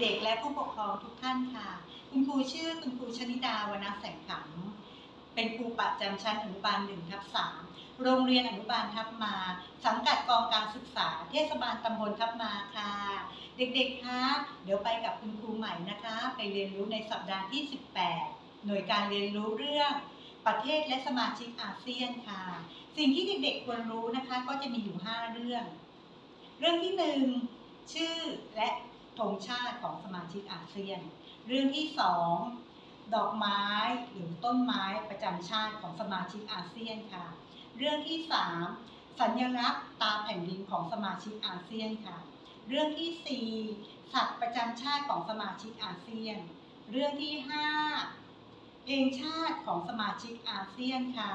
เด็กๆ และผู้ปกครองทุกท่านค่ะ คุณครูชื่อคุณครูชนิดาวรรณแสงขำเป็นครูประจำชั้นอนุบาลหนึ่งทับสามโรงเรียนอนุบาลทับมา สังกัดกองการศึกษา เทศบาลตำบลทับมาค่ะ เด็กๆ คะ เดี๋ยวไปกับคุณครูใหม่นะคะ ไปเรียนรู้ในสัปดาห์ที่ 18 หน่วยการเรียนรู้เรื่องประเทศและสมาชิกอาเซียนค่ะ สิ่งที่เด็กๆ ควรรู้นะคะ ก็จะมีอยู่ 5 เรื่อง เรื่องที่หนึ่งชื่อและ ธงชาติของสมาชิกอาเซียน เรื่องที่สองดอกไม้หรือต้นไม้ประจำชาติของสมาชิกอาเซียนค่ะ เรื่องที่สามสัญลักษณ์ตาแผ่นดินของสมาชิกอาเซียนค่ะ เรื่องที่สี่สัตว์ประจำชาติของสมาชิกอาเซียน เรื่องที่ห้าเพลงชาติของสมาชิกอาเซียนค่ะ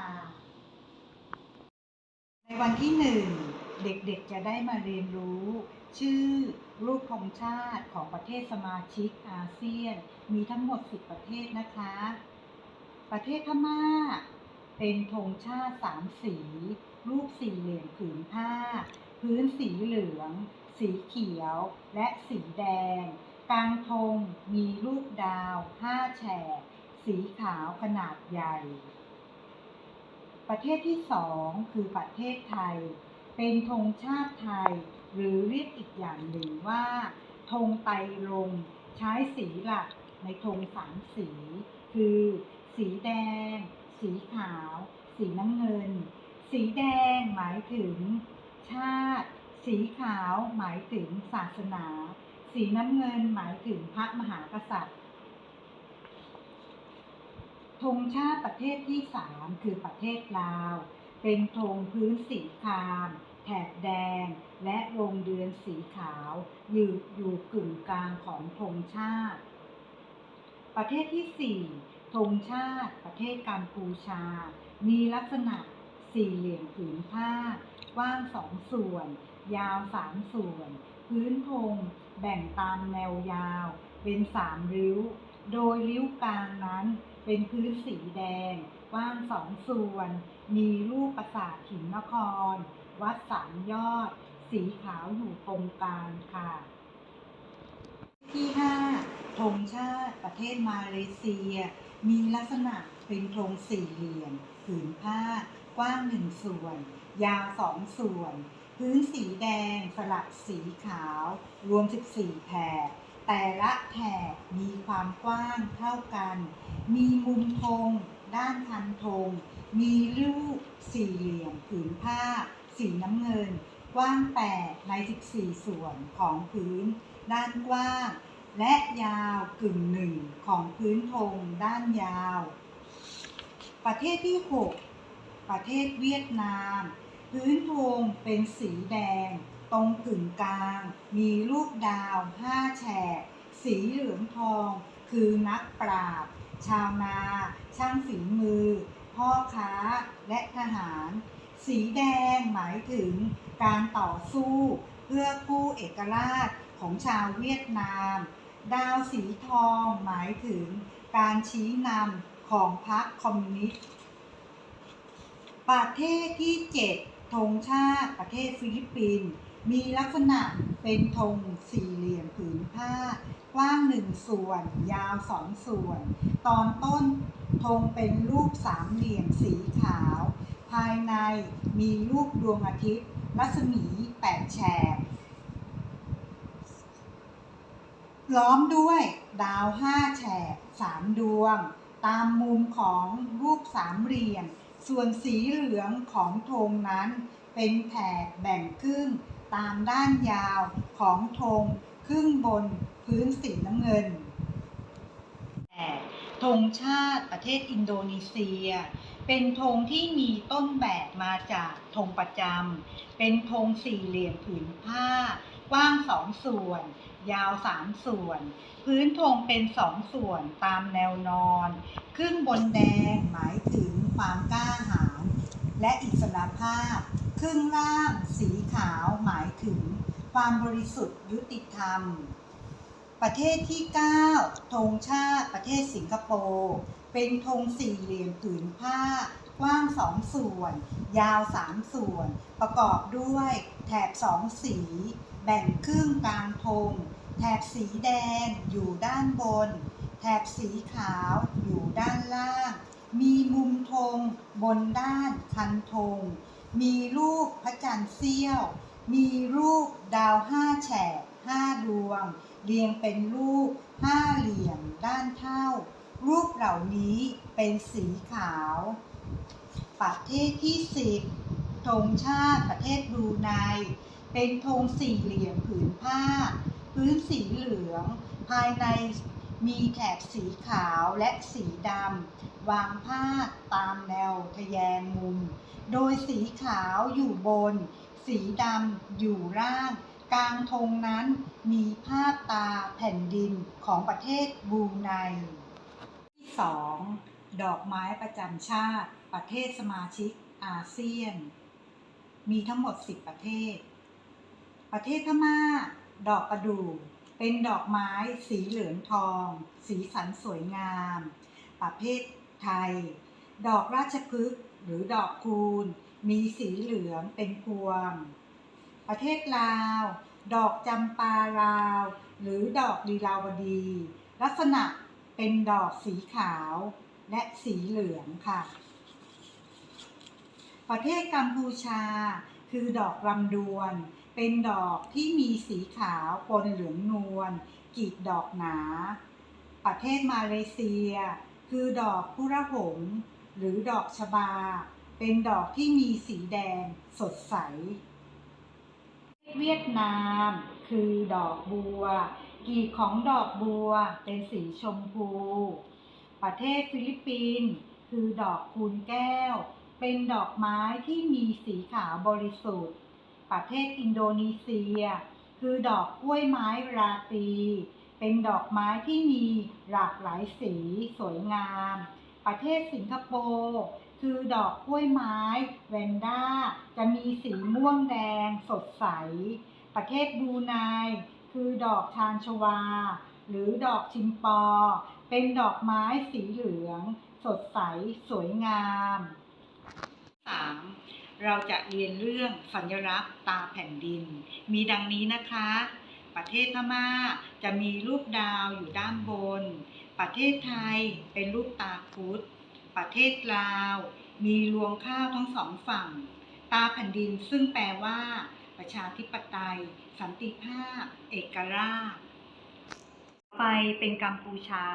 ในวันที่หนึ่ง เด็กๆจะได้มาเรียนรู้ ชื่อรูปธงชาติของประเทศสมาชิกอาเซียน มีทั้งหมด 10 ประเทศนะคะ ประเทศพม่า เป็นธงชาติสามสี รูปสี่เหลี่ยมผืนผ้า พื้นสีเหลือง สีเขียว และสีแดง กลางธงมีรูปดาวห้าแฉก สีขาวขนาดใหญ่ ประเทศที่สองคือประเทศไทย เป็นธงชาติไทย หรือเรียกอีกอย่างหนึ่งว่าธงไตรรง ใช้สีหลักในธงสามสี คือ สีแดง สีขาว สีน้ำเงิน สีแดงหมายถึง ชาติ สีขาวหมายถึงศาสนา สีน้ำเงินหมายถึงพระมหากษัตริย์ธงชาติประเทศที่สามคือประเทศลาว เป็นธงพื้นสีคราม แถบแดงและวงเดือนสีขาวอยู่อยู่กึ่งกลางของธงชาติ ประเทศที่สี่ธงชาติ ประเทศกัมพูชา มีลักษณะสี่เหลี่ยมผืนผ้ากว้างสองส่วน ยาวสามส่วน พื้นธงแบ่งตามแนวยาว เป็นสามริ้ว โดยริ้วกลางนั้นเป็นพื้นสีแดงกว้างสองส่วน มีรูปปราสาทหินนคร วัดสามยอด สีขาวอยู่ตรงกลางค่ะ ที่ห้าธงชาติประเทศมาเลเซีย มีลักษณะเป็นธงสี่เหลี่ยมผืนผ้ากว้างหนึ่งส่วน ยาวสองส่วน พื้นสีแดงสลับสีขาว รวม 14 แถบแต่ละแถบมีความกว้างเท่ากัน มีมุมธงด้านคันธง มีรูปสี่เหลี่ยมผืนผ้า สีน้ำเงิน กว้าง 8 ใน 14 ส่วนของพื้น ด้านกว้าง และยาวกึ่งหนึ่งของพื้นธงด้านยาว ประเทศที่ 6 ประเทศเวียดนาม พื้นธงเป็นสีแดง ตรงกึ่งกลาง มีรูปดาวห้าแฉก สีเหลืองทองคือนักปราบ ชาวนา ช่างฝีมือ พ่อค้า และทหาร สีแดงหมายถึงการต่อสู้ เพื่อกู้เอกราชของชาวเวียดนาม ดาวสีทองหมายถึงการชี้นำของพรรคคอมมิวนิสต์ ประเทศที่ 7 ธงชาติประเทศฟิลิปปินส์มีลักษณะเป็นธงสี่เหลี่ยมผืนผ้ากว้างหนึ่งส่วน ยาวสองส่วน ตอนต้นธงเป็นรูปสามเหลี่ยมสีขาว ภายในมีรูปดวงอาทิตย์ รัศมีแปดแฉกล้อมด้วยดาวห้าแฉกสามดวง ตามมุมของรูปสามเหลี่ยม ส่วนสีเหลืองของธงนั้นเป็นแถบแบ่งครึ่ง ตามด้านยาวของธงครึ่งบนพื้นสีน้ำเงินธงชาติประเทศอินโดนีเซีย เป็นธงที่มีต้นแบบมาจากธงประจำ เป็นธงสี่เหลี่ยมผืนผ้า กว้างสองส่วน ยาวสามส่วน พื้นธงเป็นสองส่วนตามแนวนอน ครึ่งบนแดงหมายถึงความกล้าหาญและอิสรภาพ ครึ่งล่างสีขาวหมายถึงความบริสุทธิ์ยุติธรรม ประเทศที่ 9 ธงชาติประเทศสิงคโปร์ เป็นธงสี่เหลี่ยมผืนผ้ากว้างสองส่วน ยาวสามส่วน ประกอบด้วยแถบสองสี แบ่งครึ่งกลางธง แถบสีแดงอยู่ด้านบน แถบสีขาวอยู่ด้านล่าง มีมุมธงบนด้านคันธง มีรูปพระจันทร์เสี้ยว มีรูปดาวห้าแฉกห้าดวง เรียงเป็นรูปห้าเหลี่ยมด้านเท่า รูปเหล่านี้เป็นสีขาว ประเทศที่10ธงชาติประเทศบรูไน เป็นธงสี่เหลี่ยมผืนผ้า พื้นสีเหลือง ภายในมีแถบสีขาวและสีดำ วางผ้าตามแนวทะแยงมุม โดยสีขาวอยู่บน สีดำอยู่ล่าง กลางธงนั้นมีภาพตาแผ่นดินของประเทศบรูไน 2 ดอกไม้ประจำชาติ ประเทศสมาชิกอาเซียน มีทั้งหมด 10 ประเทศ ประเทศพม่า ดอกประดู่เป็นดอกไม้สีเหลืองทอง สีสันสวยงาม ประเภทไทย ดอกราชพฤกษ์หรือดอกคูณ มีสีเหลืองเป็นพวง ประเทศลาว ดอกจำปาลาว หรือดอกลีลาวดี ลักษณะ เป็นดอกสีขาวและสีเหลืองค่ะ ประเทศกัมพูชาคือดอกลำดวน เป็นดอกที่มีสีขาวปนเหลืองนวลกีบดอกหนา ประเทศมาเลเซีย คือดอกพุระหงหรือดอกชบา เป็นดอกที่มีสีแดงสดใส เวียดนาม คือดอกบัว กีบของดอกบัวเป็นสีชมพู ประเทศฟิลิปปินส์คือดอกคูณแก้ว เป็นดอกไม้ที่มีสีขาวบริสุทธิ์ ประเทศอินโดนีเซีย คือดอกกล้วยไม้ราตรี เป็นดอกไม้ที่มีหลากหลายสีสวยงาม ประเทศสิงคโปร์คือดอกกล้วยไม้แวนด้า จะมีสีม่วงแดงสดใส ประเทศบูไน คือดอกชานชวา หรือดอกชิมปอ เป็นดอกไม้สีเหลือง สดใสสวยงาม 3. เราจะเรียนเรื่องสัญลักษณ์ตาแผ่นดิน มีดังนี้นะคะ ประเทศพม่าจะมีรูปดาวอยู่ด้านบน ประเทศไทยเป็นรูปตาพุธประเทศลาว มีรวงข้าวทั้งสองฝั่ง ตาแผ่นดินซึ่งแปลว่า ประชาธิปไตย สันติภาพ เอกราช ไปเป็นกัมพูชา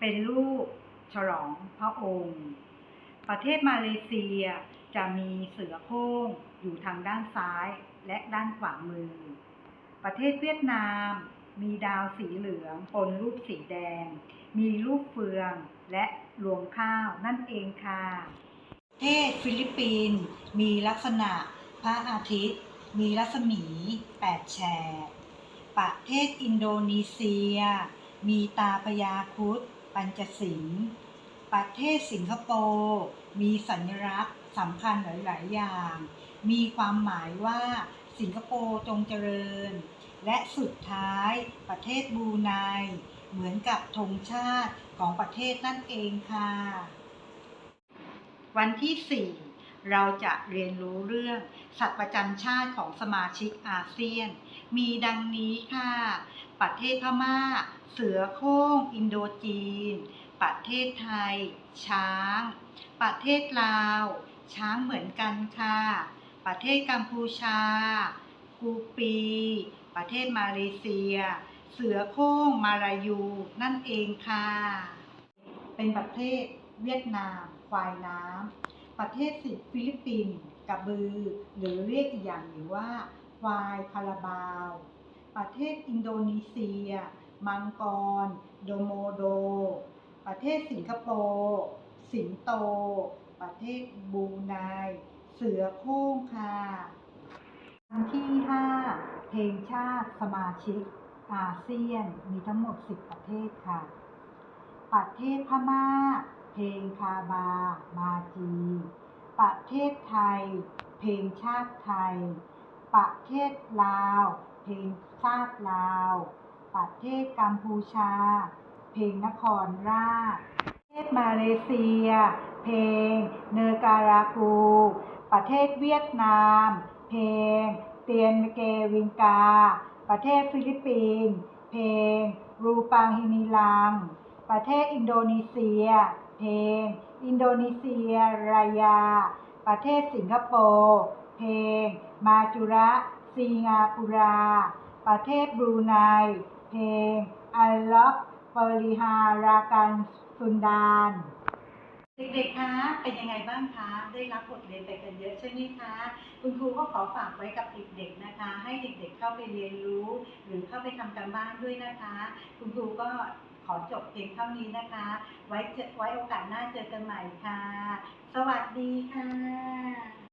เป็นรูปฉลองพระองค์ ประเทศมาเลเซียจะมีเสือโคร่งอยู่ทางด้านซ้ายและด้านขวามือ ประเทศเวียดนามมีดาวสีเหลืองปนรูปสีแดง มีรูปเฟืองและรวงข้าวนั่นเองค่ะประเทศฟิลิปปินส์มีลักษณะพระอาทิตย์ มีรัศมีแปดแฉก ประเทศอินโดนีเซีย มีตาพญาคุดปัญจสิงห์ประเทศสิงคโปร์มีสัญลักษณ์สำคัญหลาย ๆ อย่าง มีความหมายว่าสิงคโปร์จงเจริญ และสุดท้ายประเทศบูไนเหมือนกับธงชาติของประเทศนั่นเองค่ะ วันที่ 4 เราจะเรียนรู้เรื่องสัตว์ประจำชาติของสมาชิกอาเซียน มีดังนี้ค่ะ ประเทศพม่า เสือโคร่งอินโดจีน ประเทศไทย ช้าง ประเทศลาว ช้างเหมือนกันค่ะ ประเทศกัมพูชา กูปี ประเทศมาเลเซีย เสือโคร่งมาลายู นั่นเองค่ะ เป็นประเทศเวียดนาม ควายน้ำ ประเทศสิฟิลิปปินส์กระบือ หรือเรียกอีกอย่างหนึ่งว่าควายคาราบาว ประเทศอินโดนีเซีย มังกร โดโมโด ประเทศสิงคโปร์สิงโต ประเทศบูไนเสือโคร่งค่ะอันที่ 5 เพลงชาติสมาชิก อาเซียนมีทั้งหมด 10 ประเทศค่ะ ประเทศพม่า เพลงคาบา มาจี ประเทศไทย เพลงชาติไทย ประเทศลาว เพลงชาติลาว ประเทศกัมพูชา เพลงนครราช ประเทศมาเลเซีย เพลง เนการากู ประเทศเวียดนาม เพลง เตียนเกวิงกา ประเทศฟิลิปปินส์ เพลงรูปังฮิมิลัง ประเทศอินโดนีเซีย เพลง อินโดนีเซีย รายา ประเทศสิงคโปร์ เพลง มาจุระซีงาปุรา ประเทศบรูไน เพลง อัลล็อกเปริฮารากันสุนดานเด็กๆ คะ เป็นยังไงบ้างคะ ได้รับบทเรียนไปกันเยอะใช่ไหมคะ คุณครูก็ขอฝากไว้กับเด็กๆ นะคะ ให้เด็กๆ เข้าไปเรียนรู้ หรือเข้าไปทำการบ้านด้วยนะคะ คุณครูก็ ขอจบเพียงเท่านี้นะคะ ไว้เจอไว้โอกาสหน้าเจอกันใหม่ค่ะ สวัสดีค่ะ